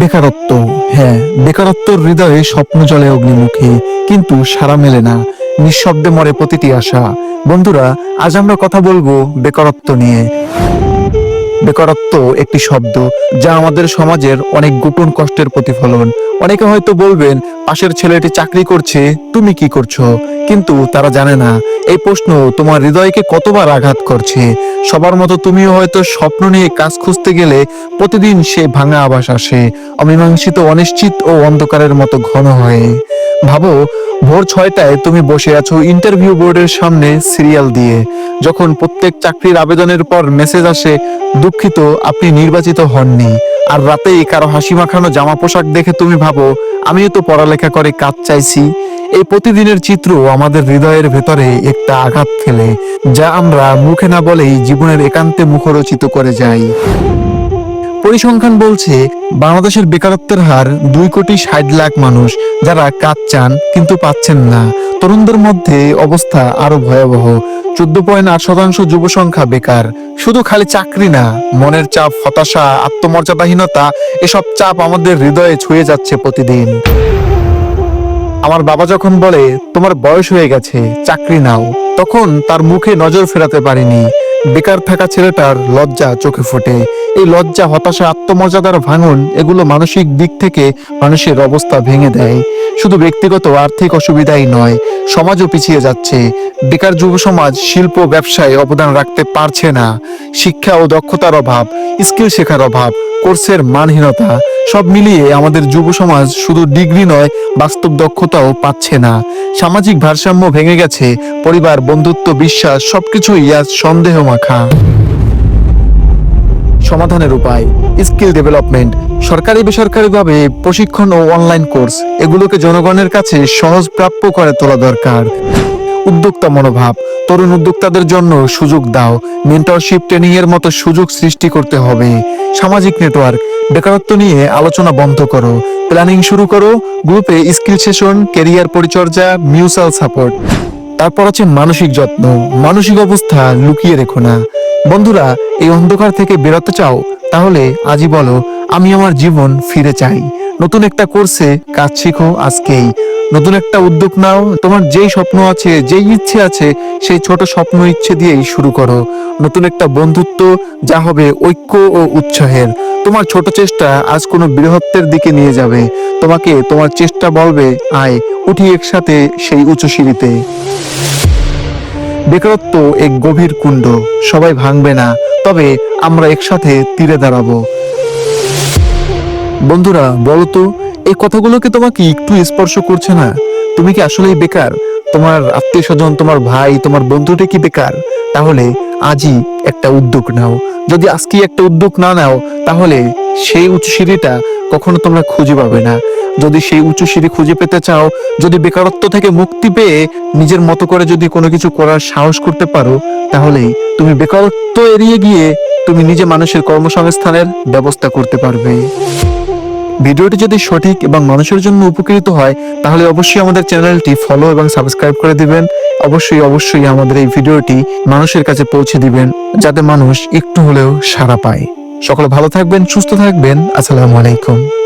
বেকারত্ব হ্যাঁ বেকারত্বর হৃদয়ে স্বপ্ন জলে অগ্নিমুখী, কিন্তু সারা মেলে না। নিঃশব্দে মরে প্রতিটি আশা। বন্ধুরা, আজ আমরা কথা বলব বেকারত্ব নিয়ে। বেকারত্ব একটি শব্দ যা আমাদের সমাজের অনেক গোপন কষ্টের প্রতিফলন। অনেকে হয়তো বলবেন, পাশের ছেলেটি চাকরি করছে, তুমি কি করছ? কিন্তু তারা জানে না। এই প্রশ্ন তোমার হৃদয়কে কতবার আঘাত করছে? সবার মতো তুমিও হয়তো স্বপ্ন নিয়ে কাজ খুঁজতে গেলে প্রতিদিন সে ভাঙা আবাস আসে, অমীমাংসিত অনিশ্চিত ও অন্ধকারের মতো ঘন হয়ে। ভাবো, ভোর ছয়টায় তুমি বসে আছো ইন্টারভিউ বোর্ডের সামনে সিরিয়াল দিয়ে। যখন প্রত্যেক চাকরির আবেদনের পর মেসেজ আসে, দুঃখিত, আপনি নির্বাচিত হননি। আর রাতেই কারও হাসি মাখানো জামা পোশাক দেখে তুমি ভাবো, আমিও তো পড়ালেখা করে কাজ চাইছি। এই প্রতিদিনের চিত্র আমাদের হৃদয়ের ভেতরে একটা আঘাত ফেলে, যা আমরা মুখে না বলেই জীবনের একান্তে মুখরচিত করে যাই। পরিসংখ্যান বলছে, বাংলাদেশের বেকারত্বের হার দুই কোটি ষাট লাখ মানুষ, যারা কাজ চান কিন্তু পাচ্ছেন না। তরুণদের মধ্যে অবস্থা আরও ভয়াবহ। চোদ্দ পয়েন্ট আট শতাংশ যুব সংখ্যা বেকার। শুধু খালি চাকরি না, মনের চাপ, হতাশা, আত্মমর্যাদাহীনতা, এসব চাপ আমাদের হৃদয়ে ছুঁয়ে যাচ্ছে প্রতিদিন। আমার বাবা যখন বলে, তোমার বয়স হয়ে গেছে, চাকরি নাও, তখন তার মুখে নজর ফেরাতে পারিনি। বেকার থাকা ছেলেটার লজ্জা চোখে ফোটে। এই লজ্জা, হতাশা, আত্মমর্যাদার ভাঙন, এগুলো মানসিক দিক থেকে মানুষের অবস্থা ভেঙে দেয়। শুধু ব্যক্তিগত আর্থিক অসুবিধাই নয়, সমাজও পিছিয়ে যাচ্ছে। বেকার যুব সমাজ শিল্প ব্যবসায় অবদান রাখতে পারছে না। শিক্ষা ও দক্ষতার অভাব, স্কিল শেখার অভাব, কোর্সের মানহীনতা সব মিলিয়ে আমাদের যুব সমাজ শুধু ডিগ্রি নয়, বাস্তব দক্ষতাও পাচ্ছে না। সামাজিক ভারসাম্য ভেঙে গেছে, পরিবার, বন্ধুত্ব, বিশ্বাস, সবকিছুই আজ সন্দেহ মাখা সমাধানের উপায়, স্কিল ডেভেলপমেন্ট। সরকারি, বেসরকারিভাবে প্রশিক্ষণ ও অনলাইন কোর্স, এগুলোকে জনগণের কাছে সহজ প্রাপ্য করে তোলা দরকার। উদ্যোক্তা মনোভাব, তরুণ উদ্যোক্তাদের জন্য সুযোগ দাও মেন্টরশিপ ট্রেনিং এর মতো সুযোগ সৃষ্টি করতে হবে। সামাজিক নেটওয়ার্ক বেকারত্ব নিয়ে আলোচনা বন্ধ করো, প্ল্যানিং শুরু করো, গ্রুপে স্কিল সেশন কেরিয়ার পরিচর্যা মিউচুয়াল সাপোর্ট। তারপর আছে মানসিক যত্ন, মানসিক অবস্থা লুকিয়ে রেখো না। বন্ধুরা, এই অন্ধকার থেকে বেরোতে চাও? তাহলে আজই বলো, আমি আমার জীবন ফিরে চাই। নতুন একটা কোর্সে কাজ শিখো আজকেই। নতুন একটা উদ্যোগ নাও, তোমার যেই স্বপ্ন আছে, যেই ইচ্ছে আছে, সেই ছোট স্বপ্ন ইচ্ছে দিয়েই শুরু করো। নতুন একটা বন্ধুত্ব, যা হবে ঐক্য ও উৎসাহের। তোমার ছোট চেষ্টা আজ কোনো বৃহত্বের দিকে নিয়ে যাবে। তোমাকে তোমার চেষ্টা বলবে, আয়, উঠি একসাথে সেই উঁচু সিঁড়িতে। বেকারত্ব এক গভীর কুণ্ড, সবাই ভাঙবে না, তবে আমরা একসাথে তীরে দাঁড়াবো। বন্ধুরা, বলো তো এই কথাগুলো কি তোমাকে একটু স্পর্শ করছে না? তুমি কি আসলেই বেকার? তোমার আত্মীয় স্বজন তোমার ভাই, তোমার বন্ধুটা কি বেকার? তাহলে আজই একটা উদ্যোগ নাও। যদি আজকে একটা উদ্যোগ না নাও, তাহলে সেই উঁচু সিঁড়িটা কখনো তোমরা খুঁজে পাবে না। যদি সেই উঁচু সিঁড়ি খুঁজে পেতে চাও, যদি বেকারত্ব থেকে মুক্তি পেয়ে নিজের মতো করে যদি কোনো কিছু করার সাহস করতে পারো, তাহলে তুমি বেকারত্ব এড়িয়ে গিয়ে তুমি নিজে মানুষের কর্মসংস্থানের ব্যবস্থা করতে পারবে। ভিডিওটি যদি সঠিক এবং মানুষের জন্য উপকৃত হয়, তাহলে অবশ্যই আমাদের চ্যানেলটি ফলো এবং সাবস্ক্রাইব করে দিবেন। অবশ্যই অবশ্যই আমাদের এই ভিডিওটি মানুষের কাছে পৌঁছে দিবেন, যাতে মানুষ একটু হলেও সারা পায়। সকলে ভালো থাকবেন, সুস্থ থাকবেন। আসসালামু আলাইকুম।